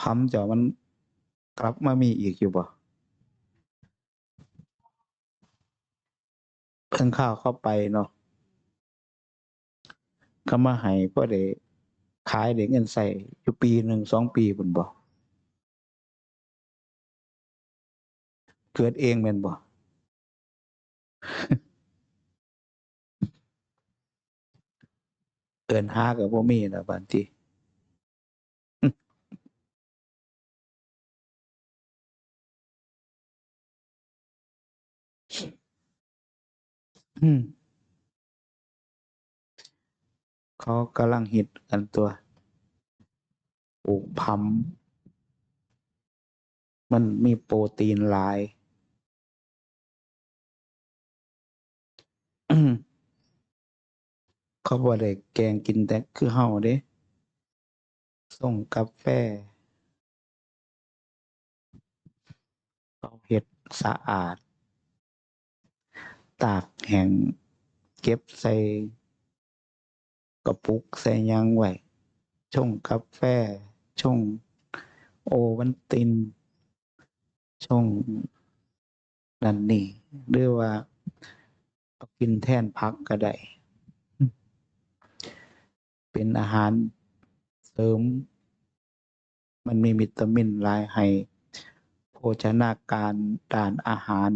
พัมจะมันกลับมามีอีกอยู่บ่เพิ่งข้าวเข้าไปเนาะก็มาให้พ่อเด็กขายเด็กเงินใส่อยู่ปีหนึ่งสองปีบุญบ่เกิดเองเป็นบ่ เอินหากับบ่มีนะบางทีเขากำลังฮิตกันตัวปลูกพัมมันมีโปรตีนหลาย เขาบ่ได้แกงกินแต่คือเฮาเด้ส่งกาแฟเขาเฮ็ดสะอาด ตากแห้งเก็บใส่กระปุกใส่ยังไว้ชงกาแฟชงโอวัลตินชงนั่นนี่หรือว่าเอากินแทนผักก็ได้ เป็นอาหารเสริม มันมีวิตามินหลายให้โภชนาการด้านอาหาร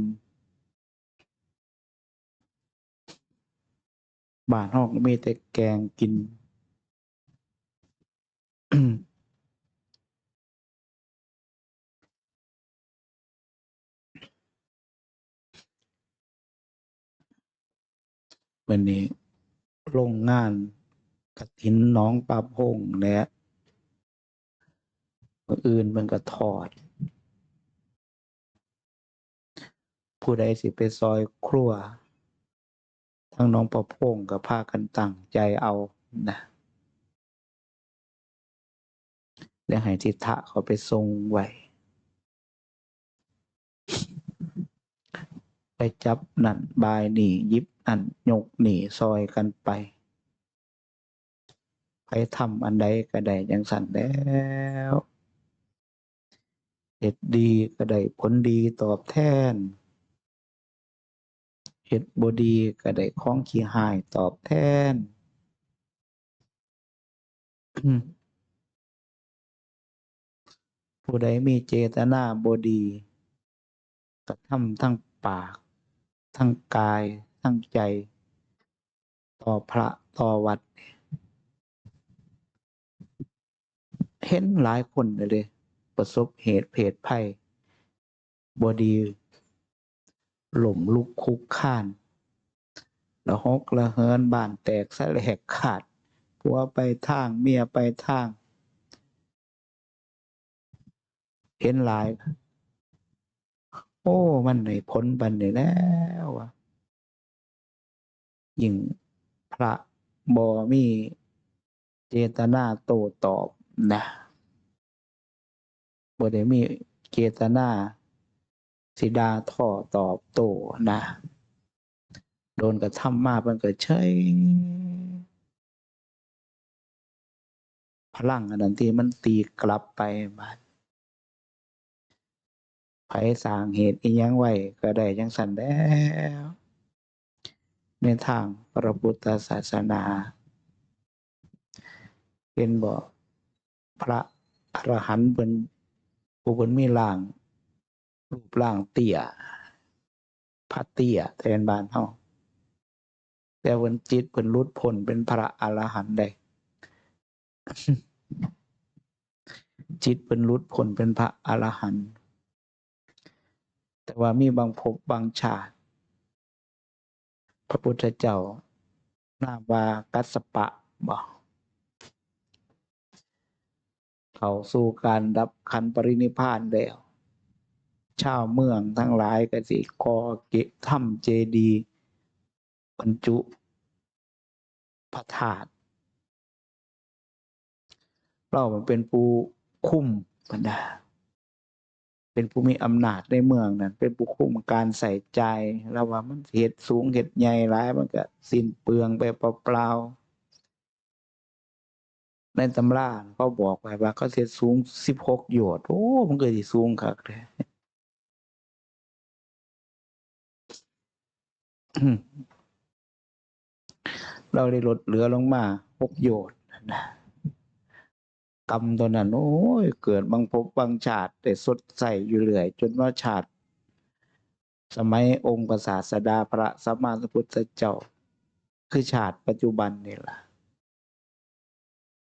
บ้านเฮาก็มีแต่แกงกิน วันนี้โรงงาน กฐินน้องปลาพงและมื้ออื่นมันก็ทอด ผู้ใดสิไปซอยครัว ทั้งน้องประพงกับพากันตั้งใจเอานะเดี๋ยวให้ทิทะเขาไปทรงไว้ไปจับนั่นบายนี่หยิบนั่นยกหนีซอยกันไป ไปทำอันใดก็ได้จังสั่นแล้วเฮ็ดดีก็ได้ผลดีตอบแทนเฮ็ดบดีก็ได้ของขี้หายตอบแทน ผู้ใดมีเจตนาบดีก็ทำทั้งปาก ทั้งกาย ทั้งใจ ต่อพระ ต่อวัด เห็นหลายคนเลย ประสบเหตุเพศภัยบ่ดีหล่มลุกคุกข้านละหกละเหินบ้านแตกสแหลกขาดผัวไปทางเมียไปทาง เห็นหลาย โอ้ มันได้ผลบันนี้แล้วอะยิ่งพระบ่มีเจตนาโตตอบ นะบ่ได้มีเจตนาสิดาท่อตอบโต้นะ โดนกระทำมาเพิ่นก็เฉยพลังอันนั้นที่มันตีกลับไปบัดไผสร้างเหตุอิหยังไว้ก็ได้จังซั่นแล้วในทางพระพุทธศาสนาเห็นบ่ พระอรหันต์เพิ่นผู้เพิ่นมีร่าง รูปร่างเตี้ยพระเตี้ยแทนบานเฮาแต่เพิ่นจิตเพิ่นหลุดพ้นเป็นพระอรหันต์ได้จิตเพิ่นหลุดพ้นเป็นพระอรหันต์แต่ว่ามีบางภพบางชาติ พระพุทธเจ้านามว่ากัสปะบ่ เข้าสู่การดับขันปรินิพานแล้วชาวเมืองทั้งหลายก็สิกอเกะถ้ำเจดีบรรจุพระธาตุเรามันเป็นผู้คุ้มบรรดา เป็นผู้มีอำนาจในเมืองนั้นเป็นผู้คุมการใส่ใจแล้วว่ามันเห็ดสูงเห็ดใหญ่หลายมันก็สิ้นเปลืองไปเปล่า ในตำราเขาบอกไว้ว่าเขาเสียสูงสิบหกโยชน์โอ้มันเกิดที่สูงคักเลยเราได้ลดเหลือลงมาหกโยชน์นะกรรมตัวนั้น โอ้ย เกิดบางภพบางชาติ แต่สดใสอยู่เรื่อย จนว่าชาติ สมัยองค์พระศาสดาพระสัมมาสัมพุทธเจ้า คือชาติปัจจุบันนี่ล่ะ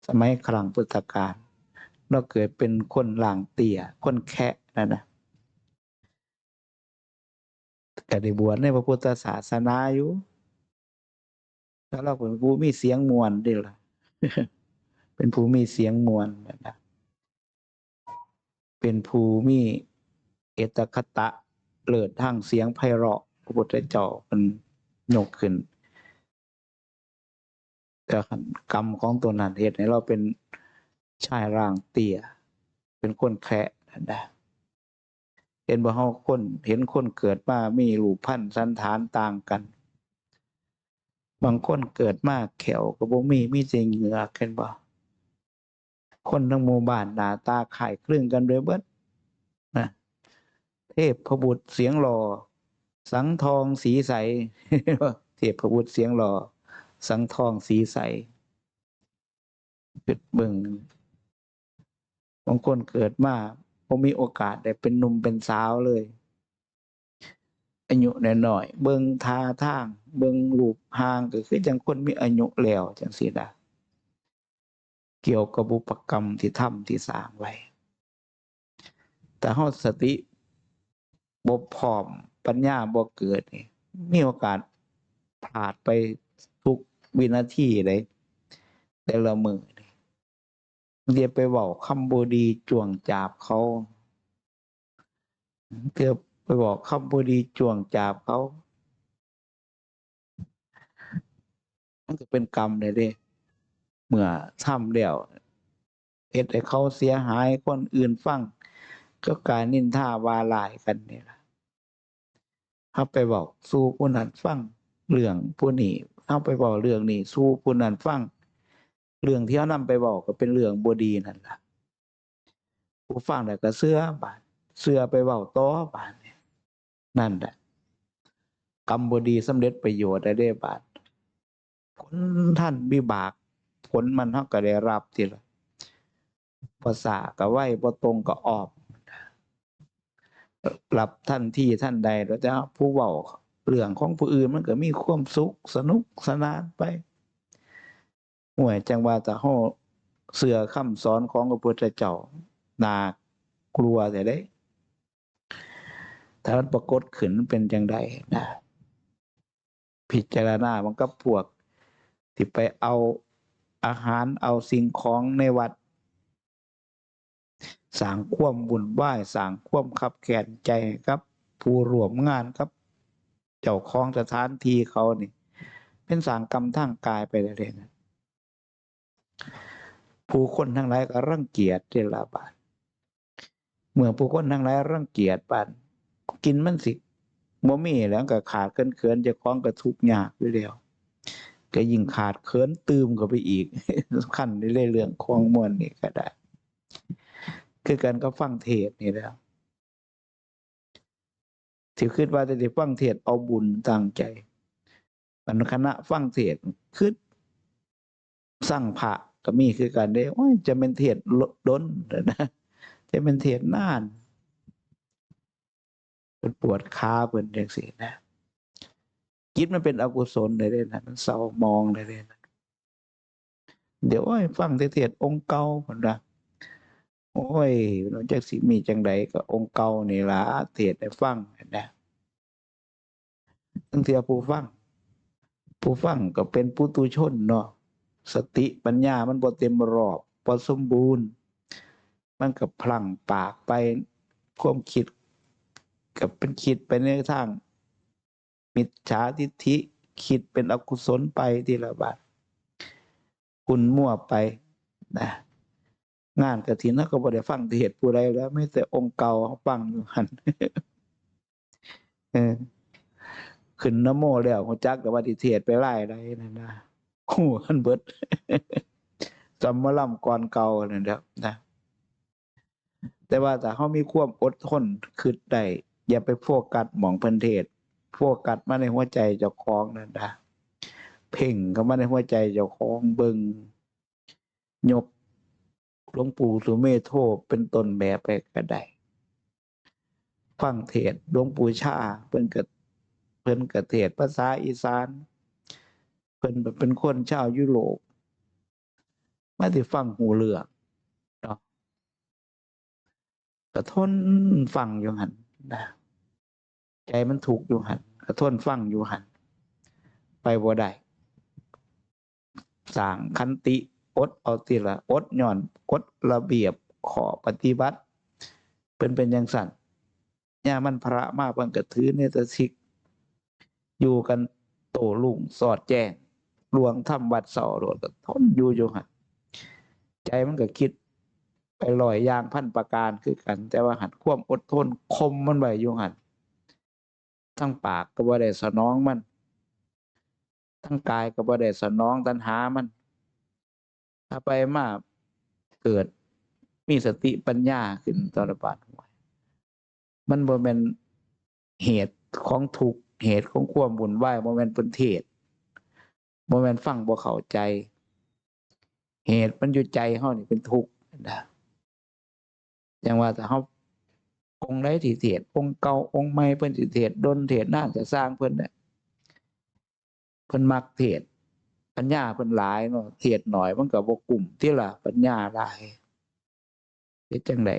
สมัยครั้งพุทธกาลเราเกิดเป็นคนหลางเตี่ย คนแคะนั่นนะก็ได้บวชในพระพุทธศาสนาอยู่แล้วเราเป็นผู้มีเสียงมวลเดียวล่ะเป็นผู้มีเสียงมวลนะนะเป็นผู้มีเอตคตะเลิศทางเสียงไพเราะพระพุทธเจ้าเป็นยกขึ้น ก็กรรมของตัวนั้นเหตุให้เราเป็นชายร่างเตี้ย เป็นคนแคะนะนะเห็นบ่เฮาคนเห็นคนเกิดมามีรูปพันธ์สันฐานต่างกัน บางคนเกิดมาแขวก็บ่มีมีแต่เหงือกเห็นบ่คนทั้งหมู่บ้านหน้าตาคล้ายคลึงกันโดยเบิดนะเทพพบุตรเสียงหล่อสังทองสีใส เทพพบุตรเสียงหล่อ สังทองสีใสเกิดเบิงบางคนเกิดมาพอมีโอกาสได้เป็นหนุ่มเป็นสาวเลย อายุน้อยๆเบิงทาทาง เบิงรูปห่างก็คือจังคนมีอายุแล้วจังซี่นะเกี่ยวกับบุปกรรมที่ทำที่สร้างไว้ แต่เฮาสติบกพร่องปัญญาบ่เกิดนี่มีโอกาสพลาดไป วินาทีเลยแต่ละมือนี่เรียไปเว้าคำบ่ดีจวงจาบเขาเกือบไปบอกคำบ่ดีจวงจาบเขามันก็เป็นกรรมเลยเด้เมื่อทำแล้วเฮ็ดให้เขาเสียหายคนอื่นฟัง ก็การนินทาวาลายกันนี่แหละเฮาไปบอกสู่ผู้นั้นฟัง เรื่องผู้นี้เฮาไปบอกเรื่องนี้สู่ผู้นั้นฟังเรื่องที่เฮานำไปบอกก็เป็นเรื่องบดีนั่นแหละผู้ฟังแล้วก็เชื่อบาดเชื่อไปเว้าต่อบาดนี่นั่นแหละกรรมบดีสำเร็จประโยชน์ได้เด้บาดผลท่านวิบาก ผลมันเฮาก็ได้รับทีละภาษาก็ไว้บ่ตรงก็ออกรับท่านที่ท่านใดแล้วจะผู้เว้า เรื่องของผู้อื่นมันก็มีความสุขสนุกสนานไปห่วยจังว่าแต่เฮาเสือคำสอนของพระพุทธเจ้าน่ากลัวแต่ได้ถ้ามันปรากฏขึ้นเป็นจังไดนะพิจารณามันก็พวก ที่ไปเอาอาหารเอาสิ่งของในวัดสางควมบุญไหวายสางควมขับแขนใจครับ ผู้ร่วมงานครับ จ้าของสถานที่เขานี่ เป็นสร้างกรรมทางกายไปเลยนะผู้คนทั้งหลายก็รังเกียจเจลาบาทเมื่อผู้คนทั้งหลายรังเกียจบานกินมันสิบ่มีแล้วก็ขาดเกินเขินๆเจะคล้าของก็ทุกยากอยู่แล้วก็ยิ่งขาดเขินตืมเข้าไปอีกขั้นในเรื่องของมวลนี่ก็ได้ คือการก็ฟังเทศน์นี่แล้ว ที่คิดว่าจะได้ฟังเทศเอาบุญตั้งใจมันคณะฟังเทศคือสร้างพระก็มีคือการได้โอ้ยจะเป็นเทศน์ล้นนะจะเป็นเทศนานเป็นปวดขาเป็นจังซี่นะจิตมันเป็นอกุศลเลยเด้นะมันเศร้ามองเลยเด้นะเดี๋ยวโอ้ยฟังเทศองค์เก่าพุ่นะ โอ้ยนอกจากสิมีจังใดก็องค์เก่านี่ล่ะเทศน์ให้ฟังนะตั้งแต่ผู้ฟัง ผู้ฟังก็เป็นปุถุชนเนาะสติปัญญามันบ่เต็มรอบบ่สมบูรณ์ มันก็พลังปากไปความคิดกับเป็นคิดไปในทาง มิจฉาทิฏฐิคิดเป็นอกุศลไปทีละบาทคุณมั่วไปนะ งานกระถินก็บ่ได้ฟังเทศน์ผู้ใดแล้วไม่แต่องค์เก่าฟังอยู่หันเออขึ้นนโมแล้วหัวจักแต่ว่าที่เทศไปไล่ได้นั่นนะโอ้หันเบิดจำมาล่ำก่อนเก่าเนี่ยเด้อนะแต่ว่าถ้าเขามีความอดทนคือได้อย่าไปโฟกัสหมองเพิ่นเทศน์โฟกัสมาในหัวใจเจ้าของนั่นนะเพ่งเข้ามาในหัวใจเจ้าของเบิงยก หลวงปู่สุเมโทเป็นต้นแบบไปก็ได้ฟังเทศหลวงปู่ชาเพิ่นก็เพิ่นก็เทศภาษาอีสานเพิ่นเป็นคนชาวยุโรปมาที่ฟังหูเรือเนาะก็ทนฟังอยู่หันนะใจมันถูกอยู่หันก็ทนฟังอยู่หันไปบ่ได้สร้างคันติ อดเอาติละอดหย่อนกฎระเบียบขอปฏิบัติเป็นเป็นอย่างสั่นย่ามันพระมากเพิ่นก็ถือเนตรสิก อยู่กันโตลุงสอดแจ้งลวงทำวัดเสาโดดก็ทนอยู่อยู่หันใจมันก็คิดไปลอยยางพันประการคือกัน แต่ว่าหันความอดทนคมมันไว้อยู่หันทั้งปากก็บ่ได้สนองมัน ทั้งกายก็บ่ได้สนองตัณหามัน ถ้าไปมาเกิดมีสติปัญญาขึ้นตอนบาดหัวมันบ่แม่นเหตุของทุกเหตุของความวุ่นวบ่แม่นเป็นเทศบ่แม่นฟังบ่เข้าใจ เหตุมันอยู่ใจเฮานี่เป็นทุกข์นะอย่างว่าแต่เฮาองค์ใดที่เทศองค์เก่าองค์ใหม่เพิ่นสิเทศดนเทศน่าจะสร้างเพิ่นน่ะเพิ่นมักเทศ ปัญญาเพิ่นหลายเนาะเทศหน่อยมันก็บ่กลุ่มที่ล่ะปัญญาหลายเฮ็ดจังได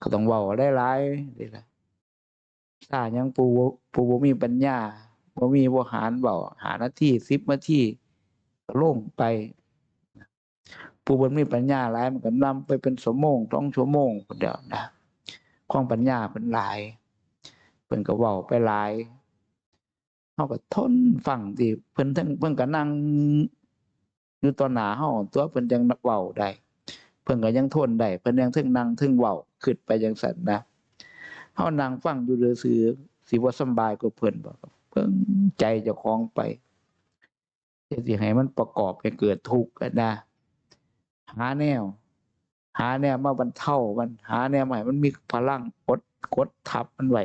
ก็ต้องเว้าหลายๆนี่ล่ะถ้ายังผู้ผู้บ่มีปัญญาบ่มีบ่หารเว้าหานาที10นาทีก็ลงไปผู้บ่มีปัญญาหลายมันก็นำไปเป็นชั่วโมง2ชั่วโมงพุ่นเดียวนะความปัญญาเพิ่นหลายเพิ่นก็เว้าไปหลาย เฮาก็ทนฟังที่เพิ่นทั้งเพิ่นก็นั่งอยู่ต่อหน้าเฮาตัวเพิ่นจังเว้าได้เพิ่นก็ยังทนได้เพิ่นยังเทึงนั่งเทึงเว้าคิดไปจังซั่นนะเฮานั่งฟังอยู่ซื่อๆสิบ่สบายกว่าเพิ่นบ่เพิ่งใจเจ้าของไปจะสิให้มันประกอบให้เกิดทุกข์นะหาแนว หาแนวมาบรรเทามันหาแนวใหม่มันมีพลังกดกดทับมันไว้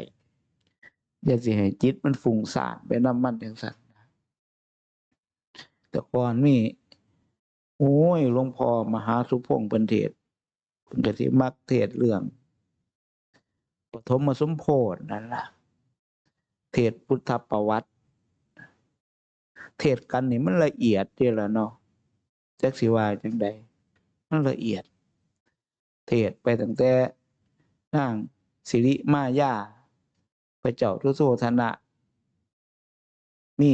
อย่าสิให้จิตมันฟุ้งซ่านไปน้ำมันจังซั่นแต่ก่อนมีโอ้ยหลวงพ่อมหาสุพงษ์เพิ่นเทศเพิ่นก็สิมักเทศเรื่องปฐมสมโพธินั่นล่ะ เทศพุทธประวัติ เทศกันนี่มันละเอียดเด้ล่ะเนาะแจักสิว่าจังใดมันละเอียด เทศไปตั้งแต่นางสิริมายา พระเจ้าทุโสธนะ มี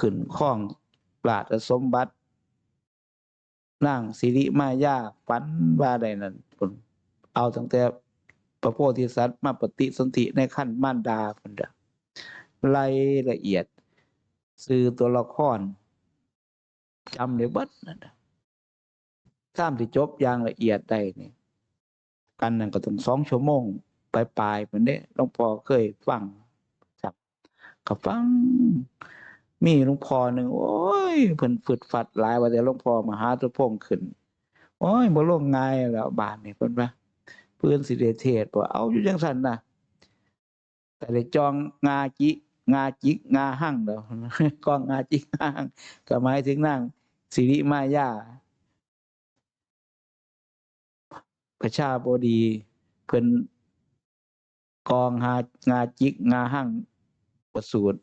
ขึ้นข้องปราดสมบัตินางสิริมายาฝันว่าใดนั่นคนเอาตั้งแต่พระโพธิสัตว์มาปฏิสนธิในขั้นมารดาพุ่นเด้อรายละเอียด สื่อตัวละครจำได้เบิดนั่นะข้ามที่จบอย่างละเอียดได้นี่กันนั่นก็ต้องสองชั่วโมง ปลายๆเหมือนเด้หลวงพ่อเคยฟังจับก็ฟัง มีหลวงพ่อหนึ่งโอ้ยเพิ่นฝึดฟัดหลายว่าแต่หลวงพ่อมาหาตุพงขึ้น โอ้ยบ่ลงง่ายแล้วบาดนี่เพิ่นว่าเพิ่อนสิได้เทศบ่เอาอยู่จังซั่นน่ะแต่ได้จองงาจิงาจิกงาหั่งเด้อกองงาจิกงาหั่งก็หมายถึงนางสิริมายาประชาบดีเพิ่น กองหางาจิกงาหั่งปสูตร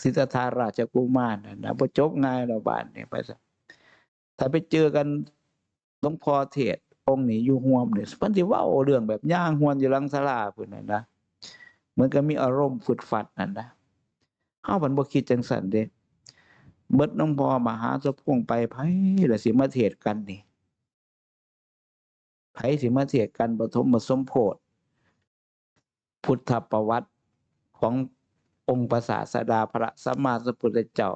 สิทธาราชกุมารนะนะบ่จบง่ายแล้วบาดนี้ไปซะถ้าไปเจอกันหลวงพ่อเทศองค์นี้อยู่ร่วมเนี่ยเพิ่นสิว้าเรื่องแบบย่างฮวนอยู่ลังศาลาพุ่นน่ะนะเหมือนกับมีอารมณ์ฝุดฟัดนั่นนะเฮามันบ่คิดจังซั่นเด้เบิดหลวงพ่อมหาสะพงไปไผล่ะสิมาเทศกันนี่ไผสิมาเทียบกันปฐมมสมโพธ พุทธประวัติขององค์พระศาสดาพระสัมมาสัมพุทธเจ้า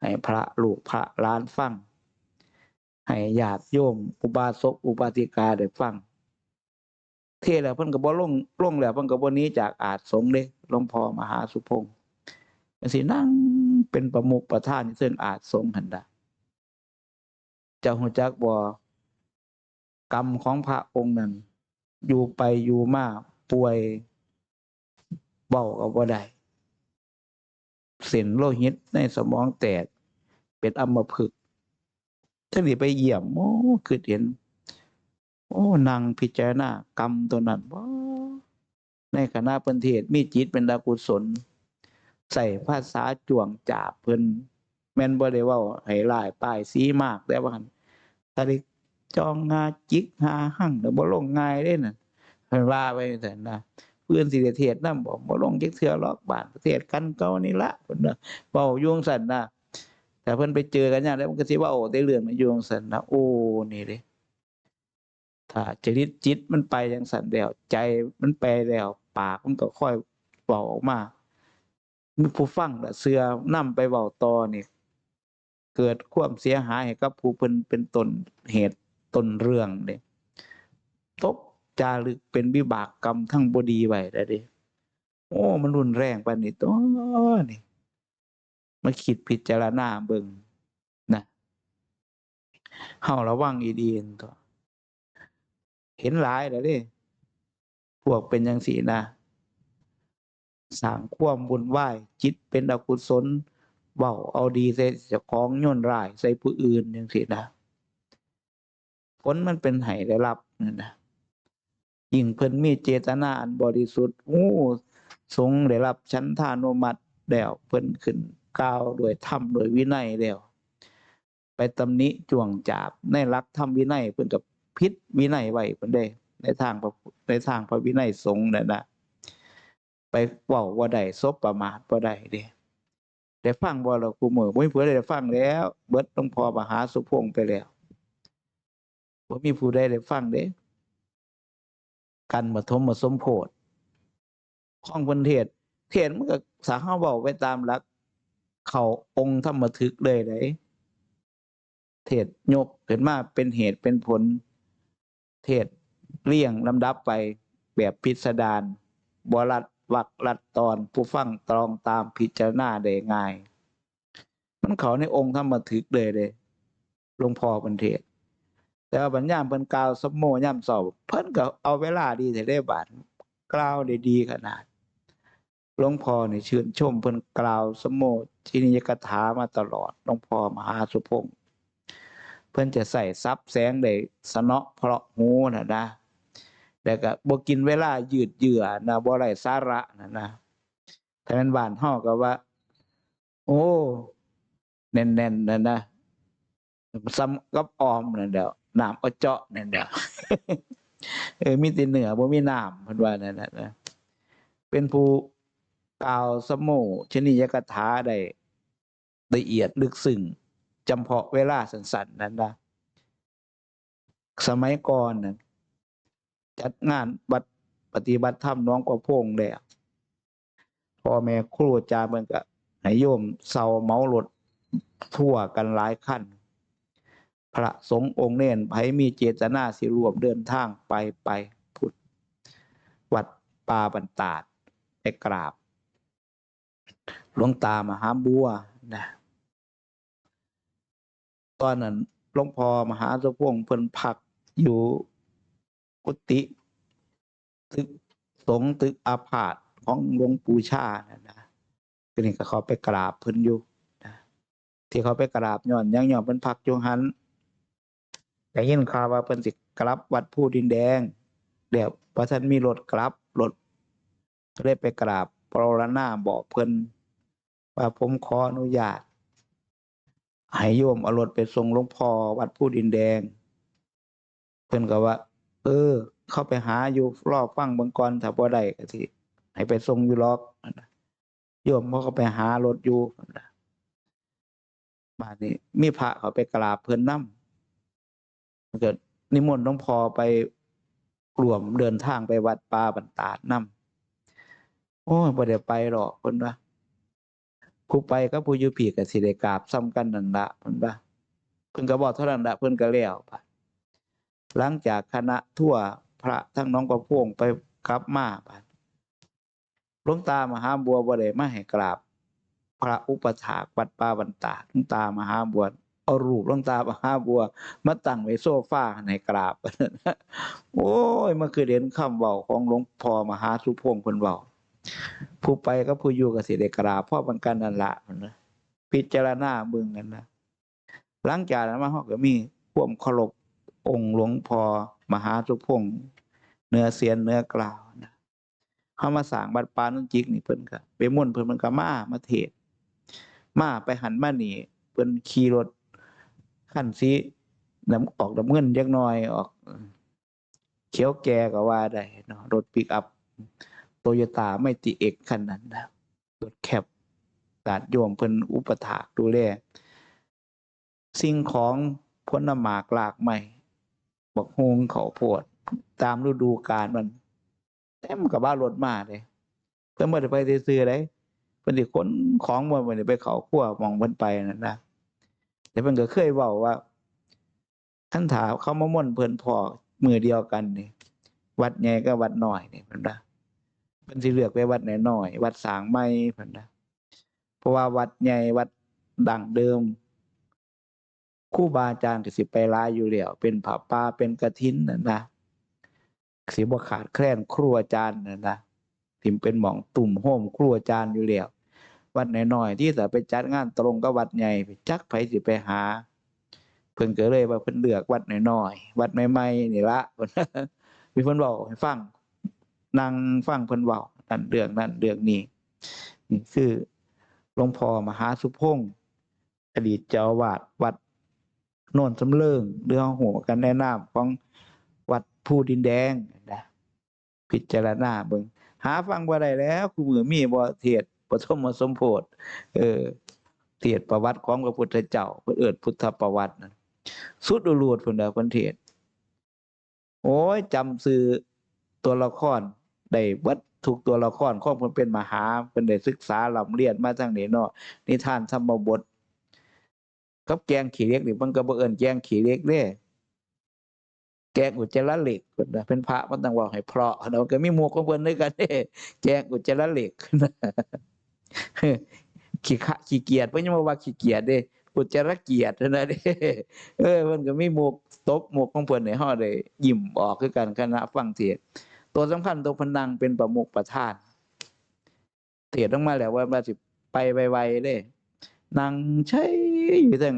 ให้พระลูกพระล้านฟัง ให้ญาติโยม อุบาสกอุบาสิกาได้ฟัง เทศแล้วเพิ่นก็บ่ลงลงแล้วเพิ่นก็บ่นี้จากอาจสงเด้หลวงพ่อมหาสุพงษ์จังสินั่งเป็นประมุขประธานซึ่งอาจสงหันดะเจ้าหูจักบ่กรรมของพระองค์นั้น อยู่ไปอยู่มาป่วย เบาก็บ่ได้เส้นโลหิตในสมองแตก เป็นอัมพฤกษ์ท่านี่ไปเยี่ยมโอ้คือเห็น โอ้นางพิจารณากรรมตัวนั้นบ่ในคณะเพิ่นเทศมีจิตเป็นอกุศล ใส่ภาษาจ่วงจาบเพิ่นแม่นบ่ได้ว้าให้หลายป้ายสีมากแต่ว่านถ้าได้จองงาจิกหาหั่งแล้วบ่ลงง่ายเด้น่ะเพิ่นว่าไว้ซั่นนะ เพื่อนสิได้เทศน์นำบ่บ่ลงจักเทื่อหรอกบ้านประเทศกันเก่านี่ละเพิ่นน่ะเว้ายู่จั่งซั่นนะแต่เพิ่นไปเจอกันยามใดมันก็สิว้าแต่เรื่องนั้นยู่จั่งซั่นนะโอ้นี่เด้ถ้าจริตจิตมันไปจังสันแล้วใจมันไปแล้ว ปากมันก็ค่อยเว้าออกมามีผู้ฟังน่ะเสือนำไปเว้าต่อนี่เกิดความเสียหายให้กับผู้เพิ่นเป็นต้นเหตุต้นเรื่องเด้ตก จารึกเป็นวิบากกรรมทั้งบดีไว้แล้ด้โอ้ มันรุนแรงปานนี้ตัวนี่มาคิดพิจารณาเบิ่งนะเฮาระวังอีดีนตัวเห็นหลายแล้วด้พวกเป็นจังซี่นะสร้างความวุ่นวจิตเป็นอกุศลเว้าเอาดีใส่เจ้าของโยนร้ายใส่ผู้อื่นจังซี่นะผลมันเป็นให้ได้รับนั่นนะ ยิ่งเพิ่นมีเจตนาอันบริสุทธิ์โอ้สงได้รับชั้นทานุมัติแล้วเพิ่นขึ้นกล่าวโดยธรรมโดยวินัยแล้วไปตำหนิจ่วงจาบในหลักธรรมวินัยเพิ่นก็ผิดวินัยไว้เพิ่นได้ ในทางพระในทางพระวินัยสงฆ์นั่นนะไปเว้าบ่ได้ซบประมาทบ่ได้เด้ได้ฟังบ่ล่ะครูมื้อบ่มีผู้ใดได้ฟังแล้ว เบิดหลวงพอมหาสุพงไปแล้วบ่มีผู้ใดได้ฟังเด้ การปฐมสมโพธิของเพิ่นเทศ เทศมันก็สาเฮาเว้าไปตามหลัก เขาองค์ธรรมทึกเลยได้เทศยกขึ้นมาเป็นเหตุเป็นผล เทศเรียงลำดับไปแบบพิสดารบ่รัดวรรครัดตอนผู้ฟังตรองตามพิจารณาได้ง่าย มันเขาในองค์ธรรมทึกเลยเด้หลวงพ่อเพิ่นเทศ แต่ว่าบัดยามเพิ่นกล่าวสมโมยามเช้าเพิ่นก็เอาเวลาดีแท้เด้บาดกล่าวได้ดีขนาดหลวงพ่อนี่ชื่นชมเพิ่นกล่าวสมโมทินิยกถามาตลอดหลวงพ่อมหาสุพงษ์เพิ่นจะใส่ซับแสงได้สนอเพราะหูน่ะนะแล้วก็บ่กินเวลายืดเยื้อนะบ่ไรสาระน่ะนะถ้าม่นบ้านเฮาก็ว่า โอ้แน่นๆนั่นนะซ้ำกับออมนั่นแหล้ว น้ำเอาเจาะนั่นแหล้วเออมีแต่เหนือบ่มีน้ำเพิ่นว่านั่นนะเป็นผู้กล่าวสมโมชนิยกถาได้ละเอียดลึกซึ้งจำเพาะเวลาสั้นๆนั้นนะสมัยก่อนนะจัดงานบัดปฏิบัติธรรมน้องกว่าพงแล้วพ่อแม่ครูอาจารย์เพิ่นก็ให้โยมเซาเมารถทั่วกันหลายคัน พระสงฆ์องค์เน้นไผมีเจตนาสิรวมเดินทางไปไปพุทธวัดป่าบันตาดไปกราบหลวงตามหาบัวนะตอนนั้นหลวงพ่อมหาสุพงเพิ่นพักอยู่กุฏิตึกสงฆ์ตึกอาพาธของหลวงปู่ชานะนะก็นี่ก็เขาไปกราบเพิ่นอยู่นะที่เขาไปกราบย้อนยังย้อนเพิ่นพักอยู่หัน ได้ยินข่าวว่าเพิ่นสิกลับวัดผู้ดินแดงเดี๋ยวพระท่านมีรถกลับรถก็เลยไปกราบปรารณาบอกเพิ่นว่าผมขออนุญาตให้โยมเอารถไปส่งหลวงพ่อวัดผู้ดินแดง เพิ่นก็ว่า เออ เข้าไปหาอยู่รอบฟังบิ่งก่อนถ้าบ่ได้ก็สิให้ไปส่งอยู่รอกโยมเขาก็ไปหารถอยู่บาดนี้ มีพระเขาไปกราบเพิ่นน เกิดนิมนต์หลวงพ่อไปรวมเดินทางไปวัดป่าบันตาดนำโอ้ยบ่ได้ไปหรอกเพิ่นว่าผู้ไปกับผู้อยู่ผีก็สิได้กราบซ้ำกันนั่นละเพิ่นว่าเพิ่นก็บอกเท่านั้นละเพิ่นก็แล้วไปหลังจากคณะทั่วพระทั้งน้องประพวงไปกลับมาไปหลวงตามหาบัวบ่ได้มาให้กราบ พระอุปถากวัดป่าบันตาหลวงตามหาบัว เอารูปลงตามหาบัว มาตั้งไว้โซฟาให้กราบ โอ้ยมันคือเด่นคำเว้าของหลวงพ่อมหาสุพงษ์เพิ่นเว้าผู้ไปกับผู้อยู่ก็สิได้กราบพ่อบังกันนั่นละเพิ่นะพิจารณาเบิ่งกันนะหลังจากนั้นมาฮาก็มีควมเคารพองค์หลวงพ่อมหาสุพงษ์เนื้อเสียนเนื้อกล่าวนะเฮามาสร้างบัดปานุจิกนี่เพิ่นก็ไปม่วนเพิ่นมันก็มามาเทศมาไปหันมานี่เพิ่นขี่รถ คันสีน้ำออกน้ำเงินจักน่อยออก เขียวแก่ก็ว่าได้เนาะรถปิกอัพโตโยต้าไม่ติเอกคันนั้นนะรถแคปญาติโยมเพิ่นอุปถากดูแลสิ่งของผลหมากหลากใหม่บักฮงเขาวโพด ตามฤดูกาลมันเต็มกับบ้านรถมาเลยเพิ่นบ่ได้ไปซื้อๆเลยเพิ่นสิขนของบ่บ่ได้ไปเขาครัวมองเพิ่นไปนั่นนะ แต่เพิ่นก็เคยเว้าว่าคันถาเขามาม่วนเพิ่นพอมือเดียวกันนี่วัดใหญ่กับวัดน้อยนี่เพิ่นว่าเพิ่นสิเลือกไปวัดไหนน้อย วัดสางใหม่เพิ่นนะเพราะว่าวัดใหญ่วัดดังเดิมครูบาอาจารย์ก็สิไปหลายอยู่แล้วเป็นผาป่าเป็นกฐินนั่นนะสิบ่ขาดแคลนครูอาจารย์นั่นนะทิมเป็นหม่องตุ่มโฮมครูอาจารย์อยู่แล้ว วัดน้อยๆที่จะไปจัดงานตรงกับวัดใหญ่ไปจักไผสิไปหา เพิ่นก็เลยว่าเพิ่นเลือกวัดน้อยๆวัดใหม่ๆนี่ละมีเพิ่นเว้าให้ฟังนั่งฟังเพิ่นเว้านั่นเรื่องนั้นเรื่องนี้นี่คือหลวงพ่อมหาสุพงศ์อดีตเจ้าวาสวัดโน่นสำเริงเรื่องหัวกันแนะนำของวัดผู้ดินแดงนะพิจารณาเบิ่งหาฟังบ่ได้แล้วคือมือมีบ่เทศ ปฐมสมโพธิเออเทศน์ประวัติของพระพุทธเจ้าเพิ่นเอิ้นพุทธประวัตินั่นสุดอุลูดพุ่นน่ะเพิ่นเทศน์โอ้ยจำชื่อตัวละครได้เบิดทุกตัวละครของเพิ่นเป็นมหาเพิ่นได้ศึกษาลำเรียนมาทางนี้เนาะนิทานธรรมบทกับแกงขี้เล็กนี่มันก็บ่เอิ้นแกงขี้เล็กเด้แกงอุจจาระเหล็กเพิ่นะเป็นพระมันต้องว้าให้เพราะเนาก็มีหมวกของเพิ่นด้วยกันเด้แกงอุจจาระเหล็ก ขี้ขะขี้เกียจเพิ่นยังบ่ว่าขี้เกียจเด้อุจจาระเกียจนั่นะเด้เออมันก็มีหมวกตกหมวกของเพิ่นให้เฮาได้ยิ้มออกคือกันคณะฟังเทศตัวสำคัญตัวพนังเป็นประมุขประธานเทศน์ออกมาแล้วว่าว่าสิไปไวๆเด้นั่งใช้อยู่ทั้ง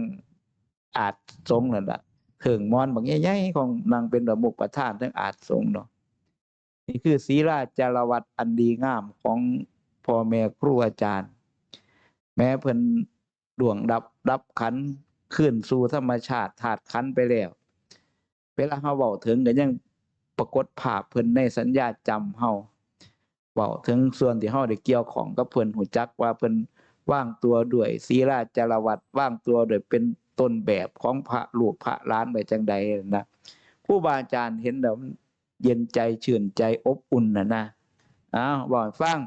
อาจสงนั่นล่ะถึงมอนบางใหญ่ๆของนางเป็นประมุขประธานทั้งอาจสงเนาะนี่คือศีลาจารวัตอันดีงามของ พ่อแม่ครูอาจารย์ แม้เพิ่นดวงดับดับขันขึ้นสู่ธรรมชาติธาตุขันไปแล้วเวลาเฮาเว้าถึงก็ยังปรากฏภาพเพิ่นในสัญญาจำเฮาเว้าถึงส่วนที่เฮาได้เกี่ยวของกับเพิ่นหูจักว่าเพิ่นว่างตัวด้วยศีลาจารวัตว่างตัวด้วยเป็นต้นแบบของพระลูกพระล้านไปจังใดนะผู้บาอาจารย์เห็นแล้วเย็นใจชื่นใจอบอุ่นนะนะอ้าวบอกฟัง